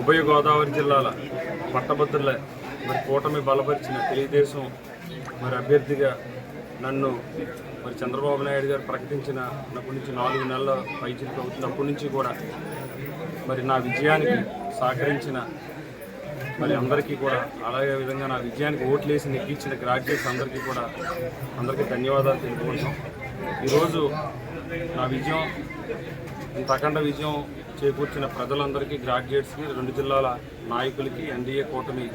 ఉభయ గోదావరి జిల్లాల పట్టభద్రుల మరి కూటమి బలపరిచిన తెలుగుదేశం మరి అభ్యర్థిగా నన్ను మరి చంద్రబాబు నాయుడు గారు ప్రకటించిన అప్పటి నుంచి నాలుగు నెలల పైచిలకు అవుతున్నప్పటి నుంచి కూడా మరి నా విజయానికి సహకరించిన మరి అందరికీ కూడా అలాగే విధంగా నా విజయానికి ఓట్లేసి నెగ్గించిన గ్రాడ్యుయేట్స్ అందరికీ కూడా అందరికీ ధన్యవాదాలు తెలుపుకుంటున్నాం. ఈరోజు నా విజయం ఇంత అఖండ విజయం చేకూర్చిన ప్రజలందరికీ గ్రాడ్యుయేట్స్కి రెండు జిల్లాల నాయకులకి ఎన్డీఏ కూటమి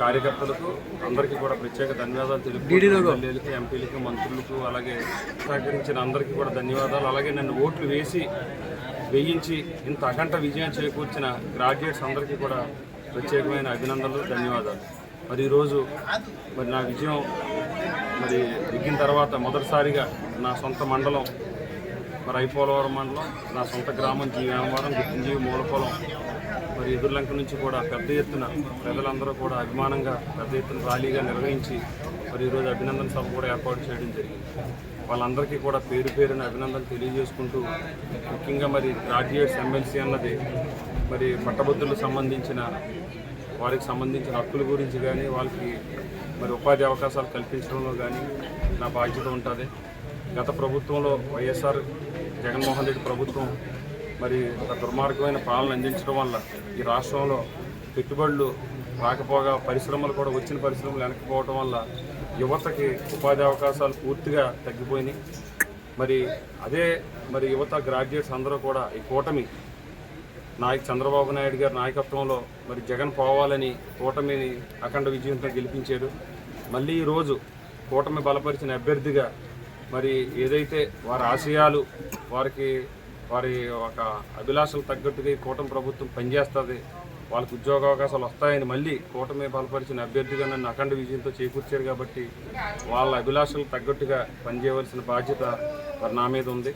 కార్యకర్తలకు అందరికీ కూడా ప్రత్యేక ధన్యవాదాలు తెలుపు ఎమ్మెల్యేలకు ఎంపీలకు మంత్రులకు అలాగే సహకరించిన అందరికీ కూడా ధన్యవాదాలు. అలాగే నన్ను ఓట్లు వేసి వేయించి ఇంత అఖండ విజయం చేకూర్చిన గ్రాడ్యుయేట్స్ అందరికీ కూడా ప్రత్యేకమైన అభినందనలు ధన్యవాదాలు. మరి ఈరోజు మరి నా విజయం మరి ఎక్కిన తర్వాత మొదటిసారిగా నా సొంత మండలం మరి ఐపోలవరం మండలం నా సొంత గ్రామం జీవనవరం గుర్తింజీవి మూలపొలం మరి ఎదుర్లంక నుంచి కూడా పెద్ద ఎత్తున ప్రజలందరూ కూడా అభిమానంగా పెద్ద ఎత్తున ర్యాలీగా నిర్వహించి మరి ఈరోజు అభినందన సభ కూడా ఏర్పాటు చేయడం జరిగింది. వాళ్ళందరికీ కూడా పేరు పేరున అభినందనలు తెలియజేసుకుంటూ ముఖ్యంగా మరి గ్రాడ్యుయేట్స్ ఎమ్మెల్సీ అన్నది మరి పట్టభద్రులకు సంబంధించిన వారికి సంబంధించిన హక్కుల గురించి కానీ వాళ్ళకి మరి ఉపాధి అవకాశాలు కల్పించడంలో కానీ నా బాధ్యత ఉంటుంది. గత ప్రభుత్వంలో వైఎస్ఆర్ జగన్మోహన్ రెడ్డి ప్రభుత్వం మరి ఒక దుర్మార్గమైన పాలన అందించడం వల్ల ఈ రాష్ట్రంలో పెట్టుబడులు రాకపోగా పరిశ్రమలు కూడా వచ్చిన పరిశ్రమలు వెనకపోవడం వల్ల యువతకి ఉపాధి అవకాశాలు పూర్తిగా తగ్గిపోయినాయి. మరి అదే మరి యువత గ్రాడ్యుయేట్స్ అందరూ కూడా ఈ కూటమి నాయక్ చంద్రబాబు నాయుడు గారి నాయకత్వంలో మరి జగన్ పోవాలని కూటమిని అఖండ విజయంతో గెలిపించారు మళ్ళీ ఈరోజు కూటమి బలపరిచిన అభ్యర్థిగా మరి ఏదైతే వారి ఆశయాలు వారికి వారి ఒక అభిలాషలు తగ్గట్టుగా ఈ కూటమి ప్రభుత్వం పనిచేస్తుంది వాళ్ళకు ఉద్యోగ అవకాశాలు వస్తాయని మళ్ళీ కూటమి బలపరిచిన అభ్యర్థిగా నన్ను అఖండ విజయంతో చేకూర్చారు కాబట్టి వాళ్ళ అభిలాషలు తగ్గట్టుగా పనిచేయవలసిన బాధ్యత మరి నా మీద ఉంది.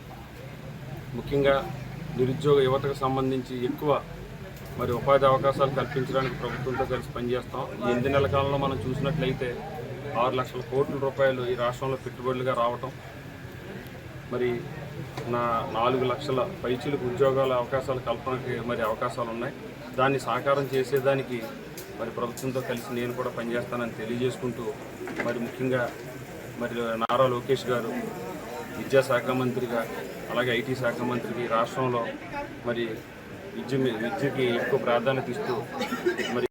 ముఖ్యంగా నిరుద్యోగ యువతకు సంబంధించి ఎక్కువ మరి ఉపాధి అవకాశాలు కల్పించడానికి ప్రభుత్వంతో కలిసి పనిచేస్తాం. ఈ ఎనిమిది నెలల కాలంలో మనం చూసినట్లయితే ఆరు లక్షల కోట్ల రూపాయలు ఈ రాష్ట్రంలో పెట్టుబడులుగా రావటం మరి నా నాలుగు లక్షల పైచీలకు ఉద్యోగాల అవకాశాలు కల్పనకి మరి అవకాశాలు ఉన్నాయి. దాన్ని సాకారం చేసేదానికి మరి ప్రభుత్వంతో కలిసి నేను కూడా పనిచేస్తానని తెలియజేసుకుంటూ మరి ముఖ్యంగా మరి నారా లోకేష్ గారు విద్యాశాఖ మంత్రిగా అలాగే ఐటీ శాఖ మంత్రికి రాష్ట్రంలో మరి విద్య విద్యకి ఎక్కువ ప్రాధాన్యత ఇస్తూ మరి